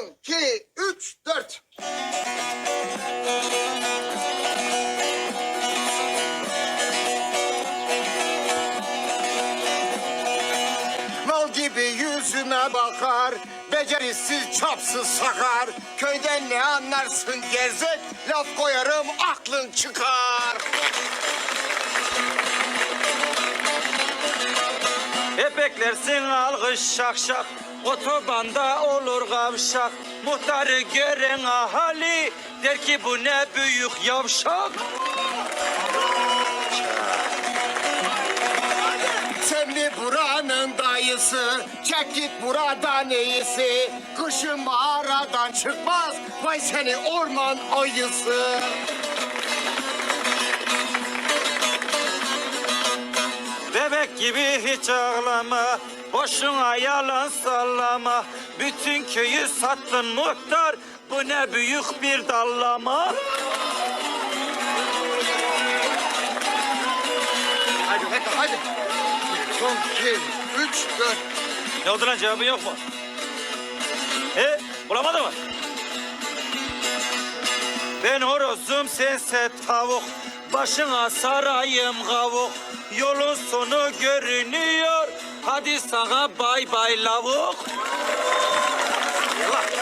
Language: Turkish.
Son, iki, üç, dört. Mal gibi yüzüme bakar, becerisiz çapsız sakar. Köyden ne anlarsın gerzek, laf koyarım aklın çıkar. Hep beklersin alkış şak şak Otobanda olur kavşak Muhtarı gören ahali Der ki bu ne büyük yavşak Semli buranın dayısı, çek git buradan iyisi. Kışın mağaradan çıkmaz, vay seni orman ayısı. Bebek gibi hiç ağlama Boşuna yalan sallama Bütün köyü sattın muhtar Bu ne büyük bir dallama Hadi hadi hadi. Son iki, üç, dört. Ne oldu lan cevabı yok mu? He? Bulamadın mı? Ben horozum sense tavuk Başına sarayım kavuk Yolun sonu görünüyor. Hadi sana bay bay lavuk. Yallah,